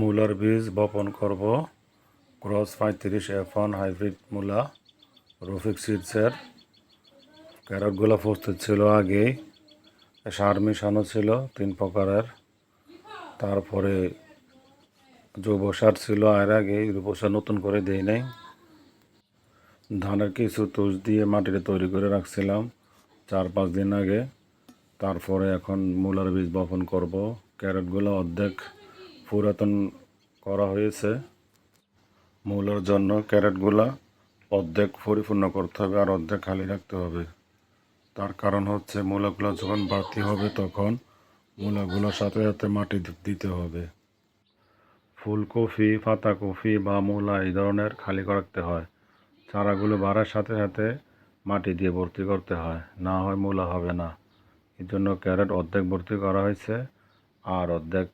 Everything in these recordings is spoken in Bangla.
মূলার বীজ বপন করব। ক্রস পঁয়ত্রিশ এফ ওয়ান হাইব্রিড মূলা, রফিক সিডসের। ক্যারটগুলো প্রস্তুত ছিল আগেই। সার মিশানো ছিল তিন প্রকারের। তারপরে জৈব সার ছিল আর আগে জৈব সার নতুন করে দেই নাই। ধানের কিছু তুষ দিয়ে মাটিতে তৈরি করে রাখছিলাম চার পাঁচ দিন আগে। তারপরে এখন মূলার বীজ বপন করব। ক্যারেটগুলো অর্ধেক পুরাতন করা হয়েছে। মূলার জন্য ক্যারেটগুলা অর্ধেক পরিপূর্ণ করতে হবে আর অর্ধেক খালি রাখতে হবে। তার কারণ হচ্ছে মূলাগুলো যখন বাড়তি হবে তখন মূলাগুলোর সাথে সাথে মাটি দিতে হবে। ফুলকপি, পাতাকপি বা মূলা এই ধরনের খালি রাখতে হয়। চারাগুলো বাড়ার সাথে সাথে মাটি দিয়ে ভর্তি করতে হয়। না হয় মূলা হবে না। এর জন্য ক্যারেট অর্ধেক ভর্তি করা হয়েছে আর অর্ধেক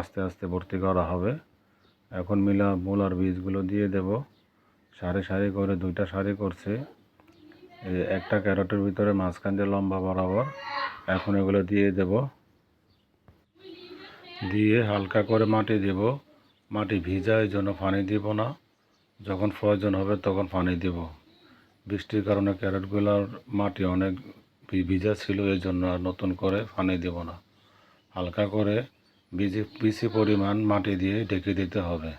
আস্তে আস্তে ভর্তি করা হবে। এখন মিলা মূলার বীজগুলো দিয়ে দেব। সারি সারি করে, দুইটা সারি করছি। একটা ক্যারটের ভিতরে মাঝখান দিয়ে লম্বা বরাবর। এখন এগুলো দিয়ে দেব। দিয়ে হালকা করে মাটি দেব। মাটি ভিজা এই জন্য পানি দিব না। যখন প্রয়োজন হবে তখন পানি দিব। বৃষ্টির কারণে ক্যারেটগুলোর মাটি অনেক ভিজা ছিল এই জন্য আর নতুন করে পানি দেব না। হালকা করে বিজি বেশি পরিমাণ মাটি দিয়ে ঢেকে দিতে হবে।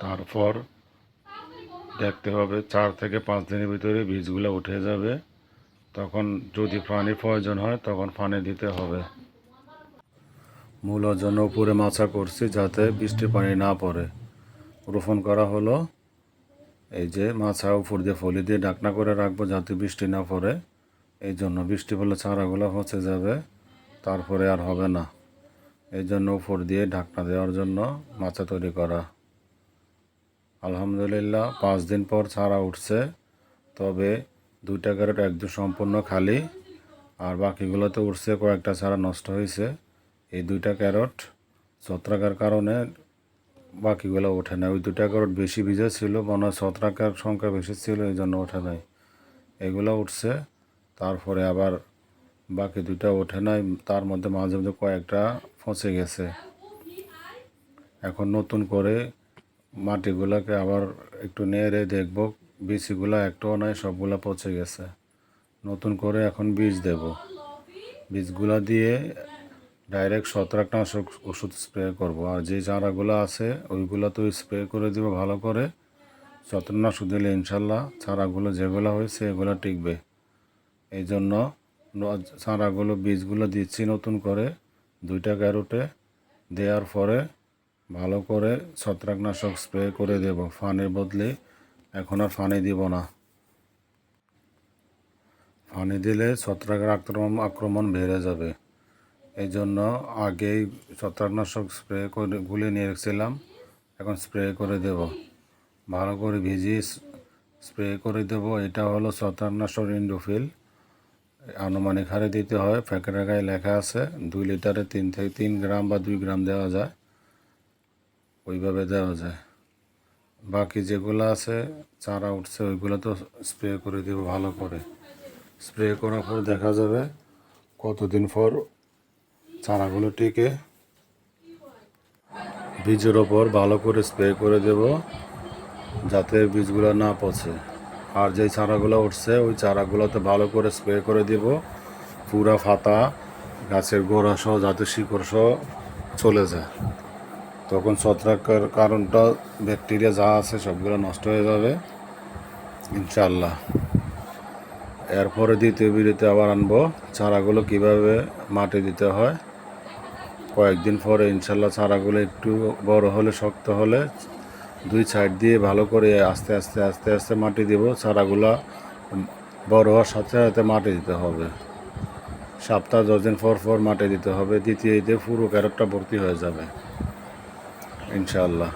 তারপর দেখতে হবে চার থেকে পাঁচ দিনের ভিতরে বীজগুলো উঠে যাবে। তখন যদি পানি প্রয়োজন হয়, তখন পানি দিতে হবে। মূলার জন্য উপরে মাছা করছি যাতে বৃষ্টির পানি না পড়ে। রোপণ করা হলো। এই যে মাছা উপর দিয়ে ফলি দিয়ে ডাকনা করে রাখব যাতে বৃষ্টি না পড়ে। এই জন্য বৃষ্টি পড়লে চারাগুলো পচে যাবে, তারপরে আর হবে না। এই জন্য উপর দিয়ে ঢাকনা দেওয়ার জন্য মাছা তৈরি করা। আলহামদুলিল্লাহ, পাঁচ দিন পর চারা উঠছে, তবে দুইটা ক্যারেট একদম সম্পূর্ণ খালি, আর বাকিগুলোতে উঠছে কয়েকটা ছাড়া নষ্ট হয়েছে। এই দুইটা ক্যারট ছত্রাকের কারণে বাকিগুলো ওঠে না ওই দুটা ক্যারট বেশি ভিজে ছিল, মনে হয় ছত্রাকের সংখ্যা বেশি ছিল, এই জন্য ওঠে নাই। এগুলো উঠছে, তারপরে আবার বাকি দুটা ওঠে নাই, তার মধ্যে মাঝে মাঝে কয়েকটা ফসে গেছে। এখন নতুন করে মাটিগুলোকে আবার একটু নেড়ে দেখব বীজগুলো একটাও নাই, সবগুলো পচে গেছে। নতুন করে এখন বীজ দেব। বীজগুলো দিয়ে ডাইরেক্ট ছত্রাকনাশক ওষুধ স্প্রে করব। আর যে চারাগুলো আছে, ওইগুলো তো স্প্রে করে দিব ভালো করে। ছত্রাকনাশক দিলে ইনশাল্লাহ চারাগুলো যেগুলো হয়েছে, এগুলো টিকবে। এই জন্য চারাগুলো, বীজগুলো দিচ্ছি নতুন করে, দুইটা ক্যারোটে। দেওয়ার পরে ভালো করে ছত্রাকনাশক স্প্রে করে দেব। ফানির বদলে এখন আর ফানি দিব না। ফানি দিলে ছত্রাকের আক্রমণ আক্রমণ বেড়ে যাবে। এই জন্য আগেই ছত্রাকনাশক স্প্রে করে গুলে নিয়ে রেখেছিলাম। এখন স্প্রে করে দেব। ভালো করে ভিজিয়ে স্প্রে করে দেব। এটা হলো ছত্রাকনাশক ইন্ডোফিল। আনুমানিক হারে দিতে হয়। প্যাকেটের গায়ে লেখা আছে, দুই লিটারে তিন থেকে তিন গ্রাম বা দুই গ্রাম দেওয়া যায়। ওইভাবে দেওয়া যায়। বাকি যেগুলো আছে, চারা উঠছে, ওইগুলো তো স্প্রে করে দেবো ভালো করে। স্প্রে করার পর দেখা যাবে কতদিন পর চারাগুলো টিকে বীজের ওপর ভালো করে স্প্রে করে দেব, যাতে বীজগুলো না পচে। আর যেই চারাগুলো উঠছে, ওই চারাগুলোতে ভালো করে স্প্রে করে দেব। পুরা ফাতা, গাছের গোড়া সহ যাতে শিকড় সহ চলে যায়। তখন ছত্রাকের কারণটা ব্যাকটেরিয়া যা আছে সবগুলো নষ্ট হয়ে যাবে ইনশাল্লাহ এরপরে দ্বিতীয় বিরতি আবার আনব, চারাগুলো কীভাবে মাটি দিতে হয়। কয়েকদিন পরে ইনশাল্লাহ চারাগুলো একটু বড় হলে, শক্ত হলে দুই সাইড দিয়ে ভালো করে আস্তে আস্তে আস্তে আস্তে মাটি দেব। চারাগুলা বড় হওয়ার সাথে সাথে মাটি দিতে হবে। সপ্তাহ দশ দিন পর পর মাটি দিতে হবে। দ্বিতীয় পুরো ক্যারটটা ভর্তি হয়ে যাবে। ইনশাআল্লাহ